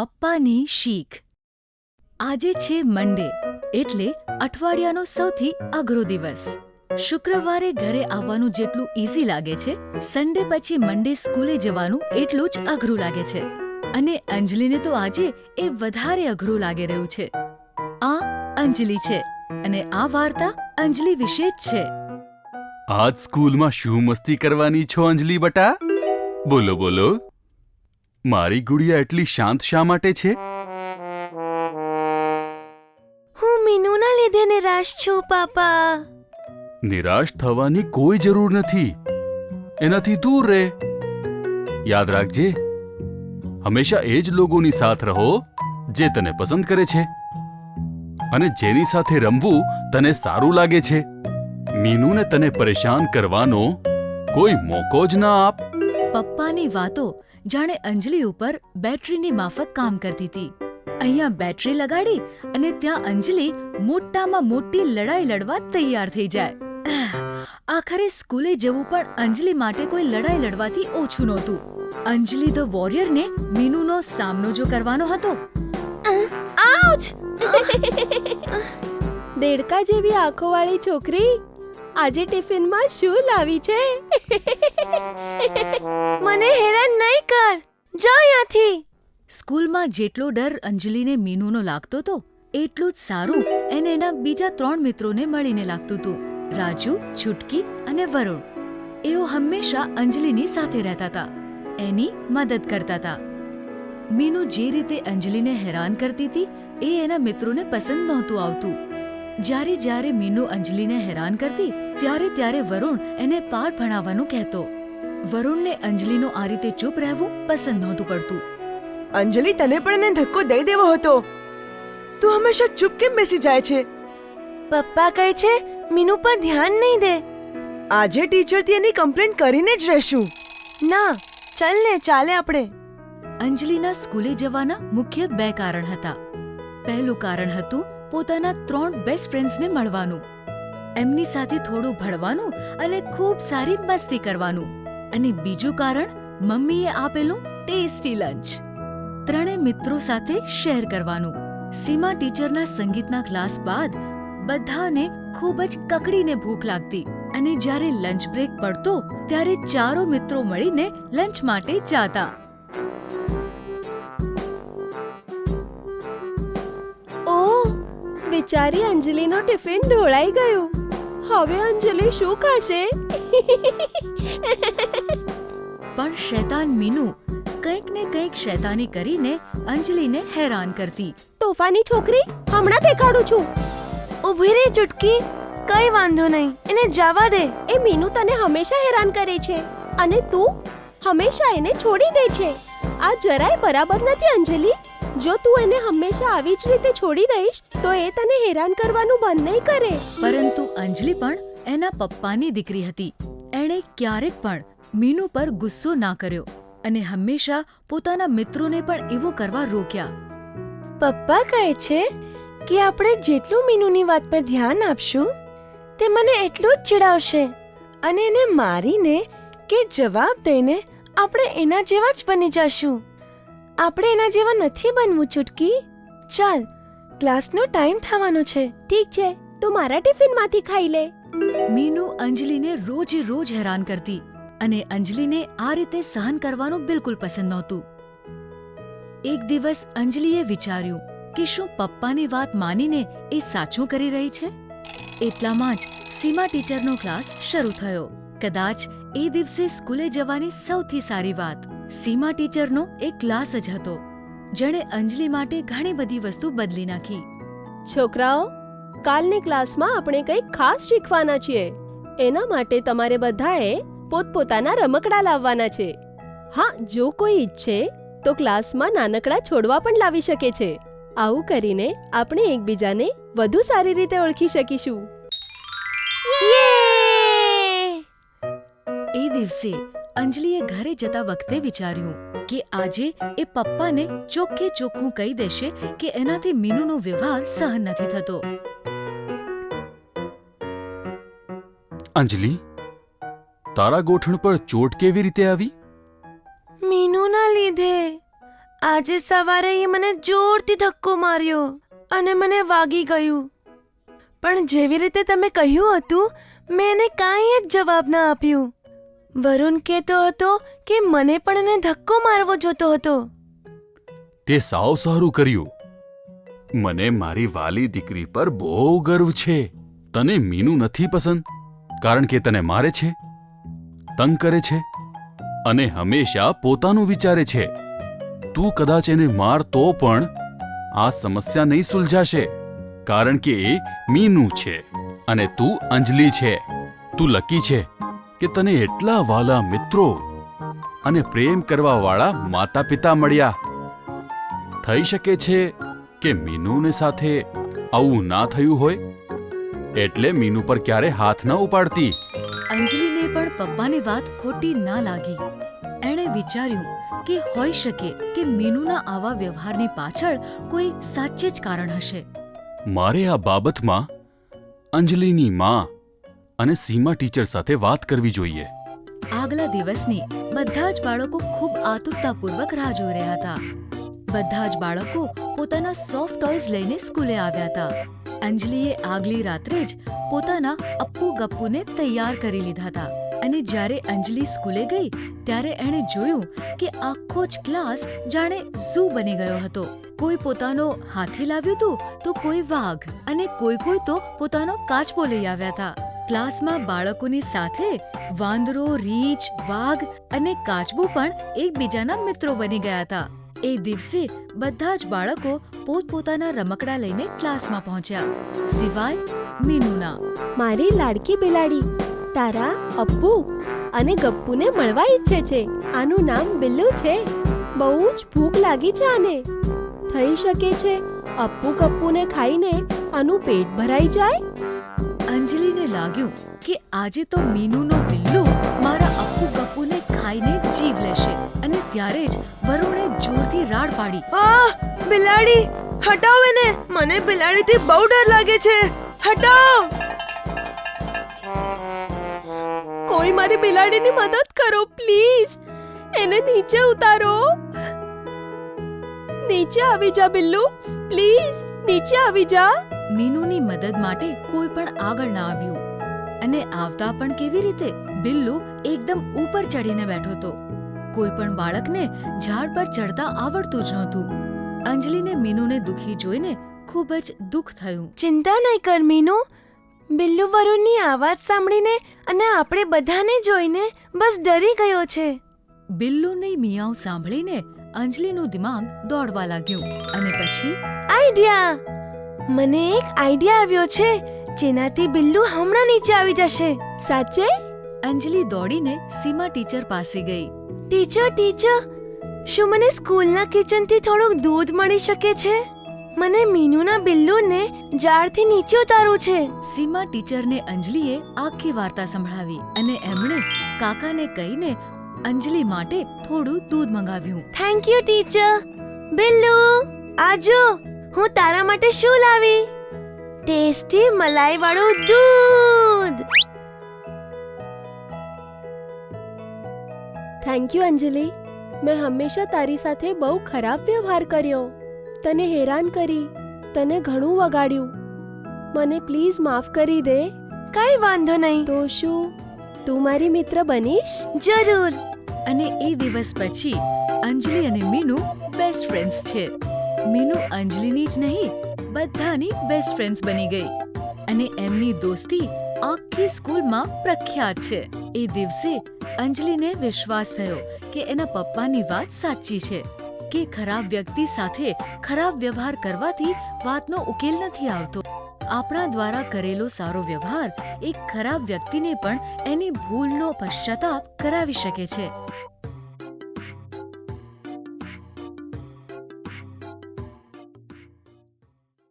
પપ્પાની શીખ. આજે છે મંડે, એટલે અઠવાડિયાનો સૌથી અઘરો દિવસ. શુક્રવારે ઘરે આવવાનું જેટલું ઈઝી લાગે છે, સન્ડે પછી મંડે સ્કૂલે જવાનું એટલું જ અઘરું લાગે છે. અને અંજલિને તો આજે એ વધારે અઘરું લાગી રહ્યું છે. આ અંજલિ છે, અને આ વાર્તા અંજલિ વિશે જ છે. આજ સ્કૂલમાં શું મસ્તી કરવાની છો અંજલિ બટા? બોલો બોલો. મારી ગુડિયા એટલી શાંત શા માટે છે? હું મીનુના લીધે નિરાશ છું પાપા. નિરાશ થવાની કોઈ જરૂર નથી. એનાથી દૂર રહે. યાદ રાખજે હંમેશા એ જ લોકોની સાથ રહો જે તને પસંદ કરે છે. અને જેની સાથે રમવું તને સારું લાગે છે. મીનુને તને પરેશાન કરવાનો કોઈ મોકો જ ના આપ. પપ્પાની વાતો જાણે અંજલિ ઉપર બેટરીની માફક કામ કરતી હતી. અહીંયા બેટરી લગાડી અને ત્યાં અંજલિ મોટામાં મોટી લડાઈ લડવા તૈયાર થઈ જાય. આખરે સ્કૂલે જવું પણ અંજલિ માટે કોઈ લડાઈ લડવાથી ઓછું નહોતું. અંજલિ ધ વોરિયરને મીનુનો સામનો જો કરવાનો હતો. આઉચ દેડકા જેવી આંખોવાળી છોકરી. આજે ટિફિનમાં શું લાવી છે? મને હેરાન નહીં કર. જા અહીંયાથી. સ્કૂલમાં જેટલો ડર અંજલિને મીનુનો લાગતો હતો એટલું જ સારું એને એના બીજા ત્રણ મિત્રોને મળીને લાગતું હતું રાજુ, છુટકી અને વરુણ. એઓ હંમેશા અંજલિની સાથે રહેતા હતા એની મદદ કરતા હતા મીનુ જે રીતે અંજલિને હેરાન કરતી હતી એ એના મિત્રોને પસંદ નહોતું આવતું. જ્યારે જ્યારે મીનુ અંજલિને હેરાન કરતી ત્યારે ત્યારે વરુણ એને પાઠ ભણાવવાનું કહેતો. વરુણને અંજલિનો આ રીતે ચૂપ રહેવું પસંદ નહોતું પડતું. અંજલિ તને પણ એને ધક્કો દઈ દેવો હતો. તું હંમેશા ચૂપ કેમ બેસી જાય છે? પપ્પા કહે છે મીનુ પર ધ્યાન નહીં દે. આજે ટીચરથી એની કમ્પ્લેન કરીને જ રહેશું. ના ચાલ ને ચાલે આપણે. અંજલિના સ્કૂલે જવાના મુખ્ય બે કારણ હતા. પહેલું કારણ હતું પોતાના ત્રણ બેસ્ટ ફ્રેન્ડ્સને મળવાનું. એમની સાથે થોડું ભણવાનું અને ખૂબ સારી મસ્તી કરવાનું. અને બીજું કારણ, મમ્મીએ આપેલું ટેસ્ટી લંચ ત્રણે મિત્રો સાથે શેર કરવાનું. સીમા ટીચરના સંગીતના ક્લાસ બાદ બધાને ખૂબ જ કકડીને ભૂખ લાગતી. અને જ્યારે લંચ બ્રેક પડતો, ત્યારે ચારો મિત્રો મળીને લંચ માટે જાતા. બિચારી અંજલિનો ટિફિન ઢોળાઈ ગયું. હવે અંજલિ શું ખાશે? પણ શૈતાન મીનુ કંઈક ને કંઈક શૈતાની કરીને અંજલિને હેરાન કરતી. તોફાની છોકરી હમણાં દેખાડું છું. ઊભી રહી ચુટકી. કઈ વાંધો નહીં એને જવા દે. એ મીનુ તને હંમેશા હેરાન કરે છે. અને તું હંમેશા એને છોડી દે છે. આ જરાય બરાબર નથી અંજલિ. જો તું એને હંમેશા આવી જ રીતે છોડી દઈશ તો એ તને હેરાન કરવાનું બંધ નહીં કરે. પરંતુ અંજલિ પણ એના પપ્પાની દીકરી હતી. એણે ક્યારેક પણ મીનુ પર ગુસ્સો ના કર્યો અને હંમેશા પોતાના મિત્રોને પણ એવું કરવા રોક્યા. પપ્પા કહે છે કે આપણે જેટલું મીનુની વાત પર ધ્યાન આપશું તે મને એટલું જ ચીડાવશે અને એને મારીને કે જવાબ દઈને આપણે એના જેવા જ બની જશું. આપણે એના જેવા નથી બનવું, ચૂટકી. ચાલ, ક્લાસનો ટાઈમ થવાનો છે. ઠીક છે, તું મારા ટિફિનમાંથી ખાઈ લે. મીનુ અંજલિને રોજે રોજ હેરાન કરતી અને અંજલિને આ રીતે સહન કરવાનું બિલકુલ પસંદ નહોતું. એક દિવસ અંજલિએ વિચાર્યું કે શું પપ્પાની વાત માનીને એ સાચું કરી રહી છે? એટલામાં જ સીમા ટીચરનો ક્લાસ શરૂ થયો. કદાચ એ દિવસે સ્કૂલે જવાની સૌથી સારી વાત. સીમા ટીચરનો એક ક્લાસ જ હતો. જેણે અંજલિ માટે ઘણી બધી વસ્તુ બદલી નાખી. છોકરાઓ, કાલની ક્લાસમાં આપણે કંઈક ખાસ શીખવાના છીએ. એના માટે તમારે બધાએ પોતપોતાના રમકડા લાવવાના છે. હા, જો કોઈ ઈચ્છે, તો ક્લાસમાં નાનકડા છોડવા પણ લાવી શકે છે. આવું કરીને આપણે એકબીજાને વધુ સારી રીતે ઓળખી શકીશું. દિવસે અંજલિએ ઘરે જતા વખતે વિચાર્યું કે આજે એ પપ્પાને ચોખ્ખે ચોખ્ખું કહી દેશે કે એનાથી મીનુનો વ્યવહાર સહન નથી થતો. અંજલિ તારા ગોઠણ પર ચોટ કેવી રીતે આવી? મીનુના લીધે. આજે સવારે એ મને જોરથી ધક્કો માર્યો અને મને વાગી ગયું. પણ જેવી રીતે તમે કહ્યું હતું મેં એને કાંઈ જ જવાબ ના આપ્યું. વરુણ કહેતો હતો કે મને પણ એને ધક્કો મારવો જોતો હતો. તે સાવ સારું કર્યું. મને મારી વાલી દીકરી પર બહુ ગર્વ છે. તને મીનુ નથી પસંદ, કારણ કે તને મારે છે, તંગ કરે છે, અને હંમેશા પોતાનું વિચારે છે. તું કદાચ એને માર તો પણ આ સમસ્યા નહીં સુલઝાશે, કારણ કે એ મીનુ છે, અને તું અંજલી છે. તું લકી છે. કે તને એટલા વાલા મિત્રો અને પ્રેમ કરવાવાળા માતા પિતા મળ્યા. થઈ શકે છે કે મીનુને સાથે આવું ના થયું હોય? એટલે મીનુ પર ક્યારે હાથ ન ઉપાડતી. અંજલિને પણ પપ્પાની વાત ખોટી ના લાગી. એણે વિચાર્યું કે હોઈ શકે કે મીનુના આવા વ્યવહારની પાછળ કોઈ સાચે જ કારણ હશે. મારે આ બાબતમાં અંજલિની માં અને સીમા ટીચર સાથે વાત કરવી જોઈએ. આગલા દિવસની બધા જ બાળકો ખૂબ આતુરતાપૂર્વક રાહ જોઈ રહ્યા હતા. બધા જ બાળકો પોતાના સોફ્ટ ટોયઝ લઈને સ્કૂલે આવ્યા હતા. અંજલિએ આગલી રાત્રે જ પોતાના અપ્પુ ગપ્પુને તૈયાર કરી લીધા હતા. અને જ્યારે અંજલિ સ્કૂલે ગઈ, ત્યારે એણે જોયું કે આખો જ ક્લાસ જાણે ઝૂ બની ગયો હતો. કોઈ પોતાનો હાથી લાવ્યું હતું તો કોઈ વાઘ અને કોઈ કોઈ તો પોતાનો કાચબો લઈ આવ્યા હતા. ક્લાસમાં બાળકોની સાથે વાંદરો, રીંછ, વાઘ અને કાચબો પણ એકબીજાના મિત્રો બની ગયા હતા. એ દિવસે બધા જ બાળકો પોતપોતાના રમકડા લઈને ક્લાસમાં પહોંચ્યા. સિવાય મીનુના. મારી લાડકી બિલાડી, તારા, અપ્પુ અને ગપ્પુને મળવા ઈચ્છે છે. આનું નામ બિલ્લુ છે. બહુ જ ભૂખ લાગી છે આને. થઈ શકે છે, અપ્પુ ગપ્પુને ખાઈને આનું પેટ ભરાઈ જાય? અંજલિને લાગ્યું કે આજે તો મીનુનો બિલ્લુ મારા અપ્પુ બપ્પુને ખાઈને જીવ લેશે અને ત્યારે જ વરુણે જોરથી રાડ પાડી. આ બિલાડી, હટાવ એને. મને બિલાડીથી બહુ ડર લાગે છે. હટાવ. કોઈ મારી બિલાડીની મદદ કરો, પ્લીઝ. એને નીચે ઉતારો. નીચે આવી જા, બિલ્લુ. પ્લીઝ, નીચે આવી જા. મીનુની મદદ માટે કોઈ પણ આગળ ના આવ્યું. અને આવતા પણ કેવી રીતે? બિલ્લુ એકદમ ઉપર ચડીને બેઠો હતો. કોઈ પણ બાળકને ઝાડ પર ચડતા આવડતું જ નહોતું. અંજલિને મીનુને દુખી જોઈને ખૂબ જ દુઃખ થયું. ચિંતા નહીં કર મીનુ. બિલ્લુ વરુણની આવાજ સાંભળીને અને આપણે બધાને જોઈને બસ ડરી ગયો છે. બિલ્લુની મિયાવ સાંભળીને અંજલિનું દિમાગ દોડવા લાગ્યું. અને પછી? આઈડિયા! મને એક આઈડિયા આવ્યો છે જેનાથી બિલ્લુ હમણાં નીચે આવી જશે. સાચે? અંજલિ દોડીને સીમા ટીચર પાસે ગઈ. ટીચર ટીચર શું મને સ્કૂલના કિચનથી થોડુંક દૂધ મળી શકે છે? મને મીનુના બિલ્લુને ઝાડથી નીચે ઉતારવું છે. સીમા ટીચરને અંજલિએ આખી વાર્તા સંભળાવી અને એમણે કાકાને કહીને અંજલિ માટે થોડું દૂધ મંગાવ્યું. થેન્ક યુ ટીચર બિલ્લુ આજો હું તારા માટે શું લાવી? ટેસ્ટી મલાઈ વાળું દૂધ. Thank you Anjali. મેં હંમેશા તારી સાથે બહુ ખરાબ વ્યવહાર કર્યો. તને હેરાન કરી તને ઘણું વગાડ્યું. મને પ્લીઝ માફ કરી દે. કઈ વાંધો નહીં. તો શું? તું મારી મિત્ર બનીશ? જરૂર. અને એ દિવસ પછી અંજલિ અને મીનુ બેસ્ટ ફ્રેન્ડ્સ છે. મીનુ અંજલિની જ નહીં, બધાની બેસ્ટ ફ્રેન્ડ્સ બની ગઈ. અને એમની દોસ્તી આખી સ્કૂલમાં પ્રખ્યાત છે. એ દિવસે અંજલિને વિશ્વાસ થયો કે એના પપ્પાની વાત સાચી છે, કે ખરાબ વ્યક્તિ સાથે ખરાબ વ્યવહાર કરવાથી વાતનો ઉકેલ નથી આવતો. આપણા દ્વારા કરેલો સારો વ્યવહાર એક ખરાબ વ્યક્તિને પણ એની ભૂલનો પશ્ચાતાપ કરાવી શકે છે.